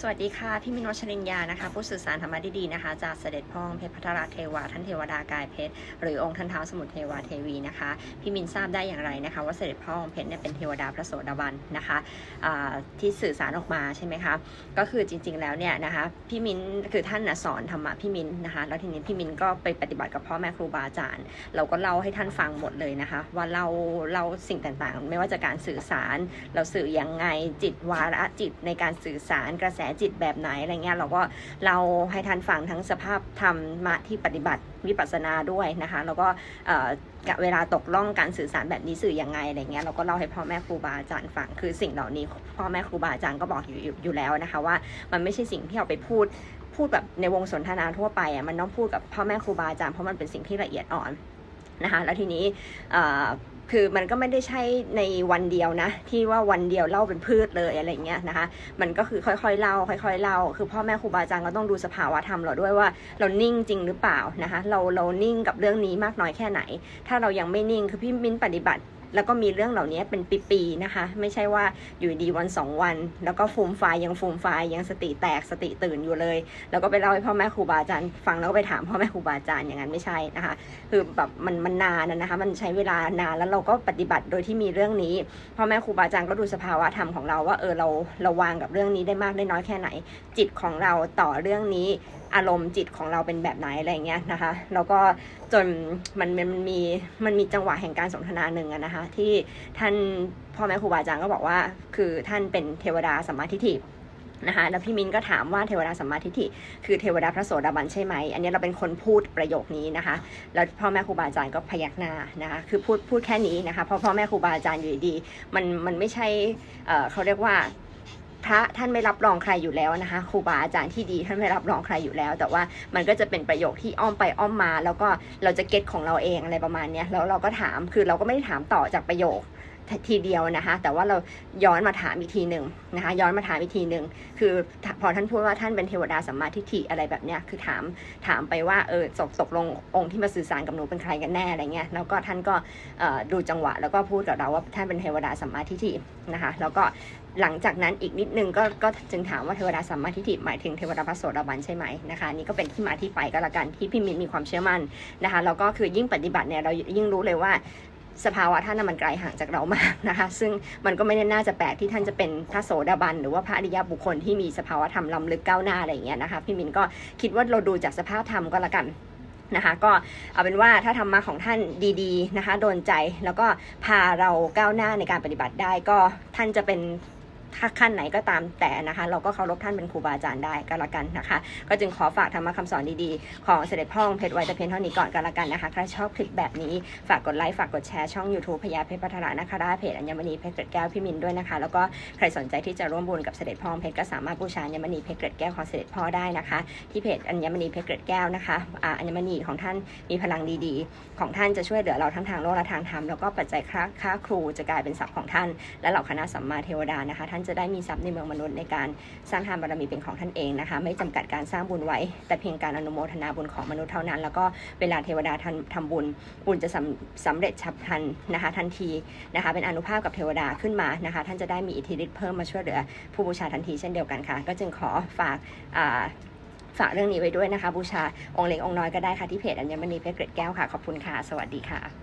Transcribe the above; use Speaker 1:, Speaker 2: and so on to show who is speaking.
Speaker 1: สวัสดีค่ะ พี่มินวัชรินยานะคะ ผู้สื่อสารธรรมะดีๆนะคะ จากเสด็จพ่อเพชรพัทรเทวาท่านเทวดากายเพชรหรือองค์ท่านเท้าสมุทรเทวาเทวีนะคะ พี่มินทราบได้อย่างไรนะคะ ว่าเสด็จพ่อองเพชรเนี่ยเป็นเทวดาพระโสดาบันนะคะที่สื่อสารออกมาใช่ไหมคะก็คือจริง ๆแล้วเนี่ยนะคะพี่มินคือท่านนะสอนธรรมะพี่มินนะคะแล้วทีนี้พี่มินก็ไปปฏิบัติกับพ่อแม่ครูบาอาจารย์ เราก็เล่าให้ท่านฟังหมดเลยนะคะ ว่าเราเราสิ่งต่างๆ ไม่ว่าจะการสื่อสารเราสื่อยังไงจิตวาระจิตในการสื่อสารกระแสสจิตแบบไหนอะไรเงี้ยเราก็เราให้ท่านฟังทั้งสภาพธรรมะที่ปฏิบัติวิปัสสนาด้วยนะคะ แล้วก็เอ่อกะเวลาตกล่องการสื่อสารแบบนี้สื่อยังไงอะไรเงี้ยเราก็เล่าให้พ่อแม่ครูบาอาจารย์ฟังคือสิ่งเหล่านี้พ่อแม่ครูบาอาจารย์ก็บอกอยู่อยู่อยู่แล้วนะคะ ว่ามันไม่ใช่สิ่งที่เอาไปพูดพูดแบบในวงสนทนาทั่วไปอะมันต้องพูดกับพ่อแม่ครูบาอาจารย์เพราะมันเป็นสิ่งที่ละเอียดอ่อนนะคะแล้วทีนี้ คือมันก็ไม่ได้ใช่ในวันเดียวนะ ที่ว่าวันเดียวเล่าเป็นพืชเลยอะไรเงี้ยนะคะ มันก็คือค่อยๆเล่าค่อยๆเล่าคือพ่อแม่ครูบาอาจารย์ก็ต้องดูสภาวะธรรมเราด้วยว่าเรานิ่งจริงหรือเปล่านะคะ เราเรานิ่งกับเรื่องนี้มากน้อยแค่ไหน ถ้าเรายังไม่นิ่งคือพี่มิ้นปฏิบัติ แล้วก็มีเรื่องเหล่านี้เป็นปีๆนะคะ ไม่ใช่ว่าอยู่ดีวันสองวัน แล้วก็ฟูมไฟายยังฟูมไฟายยังสติแตกสติตื่นอยู่เลย แล้วก็ไปเล่าให้พ่อแม่ครูบาอาจารย์ฟังแล้วก็ไปถามพ่อแม่ครูบาอาจารย์อย่างนั้นไม่ใช่นะคะ คือแบบมันมันนานนะคะ มันใช้เวลานานแล้วเราก็ปฏิบัติโดยที่มีเรื่องนี้พ่อแม่ครูบาอาจารย์ก็ดูสภาวะธรรมของเราว่าเออเราเราวางกับเรื่องนี้ได้มากได้น้อยแค่ไหน จิตของเราต่อเรื่องนี้อารมณ์จิตของเราเป็นแบบไหนอะไรเงี้ยนะคะ แล้วก็จนมันมันมันมีมันมีจังหวะแห่งการสนทนาหนึ่งอะนะคะที่ท่านพ่อแม่ครูบาอาจารย์ก็บอกว่า คือท่านเป็นเทวดาสัมมาทิฏฐินะคะแล้วพี่มินก็ถามว่าเทวดาสัมมาทิฏฐิคือเทวดาพระโสดาบันใช่ไหม อันนี้เราเป็นคนพูดประโยคนี้นะคะ แล้วพ่อแม่ครูบาอาจารย์ก็พยักหน้านะคะ คือพูดพูดแค่นี้นะคะ เพราะพ่อแม่ครูบาอาจารย์อยู่ดี มันมันไม่ใช่เขาเรียกว่า พระท่านไม่รับรองใครอยู่แล้วนะคะครูบาอาจารย์ที่ดีท่านไม่รับรองใครอยู่แล้ว แต่ว่ามันก็จะเป็นประโยคที่อ้อมไปอ้อมมา แล้วก็เราจะเก็ตของเราเองอะไรประมาณนี้แล้วเราก็ถามคือเราก็ไม่ได้ถามต่อจากประโยค ทีเดียวนะคะ แต่ว่าเราย้อนมาถามอีกทีหนึ่งนะคะ ย้อนมาถามอีกทีหนึ่งคือพอท่านพูดว่าท่านเป็นเทวดาสัมมาทิฏฐิอะไรแบบเนี้ยคือถามถามไปว่าเออตกตกลงองค์ที่มาสื่อสารกับหนูเป็นใครกันแน่อะไรเงี้ยแล้วก็ท่านก็ดูจังหวะ แล้วก็พูดกับเราว่าท่านเป็นเทวดาสัมมาทิฏฐินะคะ แล้วก็หลังจากนั้นอีกนิดนึงก็ก็จึงถามว่าเทวดาสัมมาทิฏฐิหมายถึงเทวดาพระโสดาบันใช่ไหมนะคะนี่ก็เป็นที่มาที่ไปก็แล้วกันที่พี่มินมีความเชื่อมั่นนะคะแล้วก็คือยิ่งปฏิบัติเนี่ยเรายิ่งรู้เลยว่า สภาวะท่านน่ะมันไกลห่างจากเรามากนะคะ ซึ่งมันก็ไม่ได้น่าจะแปลกที่ท่านจะเป็นพระโสดาบัน หรือว่าพระอริยบุคคลที่มีสภาวะธรรมล้ำลึกก้าวหน้าอะไรอย่างเงี้ยนะคะ พี่มินก็คิดว่าเราดูจากสภาพธรรมก็แล้วกันนะคะก็เอาเป็นว่าถ้าธรรมะของท่านดีๆนะคะโดนใจแล้วก็พาเราก้าวหน้าในการปฏิบัติได้ก็ท่านจะเป็น ถ้าขั้นไหนก็ตามแต่นะคะ เราก็เคารพท่านเป็นครูบาอาจารย์ได้ก็แล้วกันนะคะ ก็จึงขอฝากธรรมะคำสอนดีๆ ของเสด็จพ่อองค์เพชรไว้แต่เพียงเท่านี้ก่อนก็แล้วกันนะคะใครชอบคลิปแบบนี้ฝากกดไลค์ฝากกดแชร์ช่อง YouTube พญาเพชรพัฒนานะคะได้เพจอัญมณีเพชรเกร็ดแก้วพี่มินด้วยนะคะ แล้วก็ใครสนใจที่จะร่วมบุญกับเสด็จพ่อองค์เพชรก็สามารถบูชาอัญมณีเพชรเกร็ดแก้วของเสด็จพ่อได้นะคะ ที่เพจอัญมณีเพชรเกร็ดแก้วนะคะอัญมณีของท่านมีพลังดีๆ ของท่านจะช่วยเหลือเราทั้งทางโลกและทางธรรมแล้วก็ปัจจัยค่าค่าครูจะกลายเป็นทรัพย์ของท่าน และเหล่าคณะสัมมาเทวดานะคะท่านจะได้มีทรัพย์ในเมืองมนุษย์ในการสร้างทานบารมีเป็นของท่านเองนะคะ ไม่จำกัดการสร้างบุญไว้ แต่เพียงการอนุโมทนาบุญของมนุษย์เท่านั้น แล้วก็เวลาเทวดาทำทำบุญ บุญจะสำสำเร็จฉับพลันนะคะทันทีนะคะ เป็นอนุภาพกับเทวดาขึ้นมานะคะ ท่านจะได้มีอิทธิฤทธิ์เพิ่มมาช่วยเหลือผู้บูชาทันทีเช่นเดียวกันค่ะ ก็จึงขอฝากอ่าฝากเรื่องนี้ไว้ด้วยนะคะ บูชาองค์เล็กองค์น้อยก็ได้ค่ะที่เพจอัญมณีเพชรเกร็ดแก้วค่ะ ขอบคุณค่ะ สวัสดีค่ะ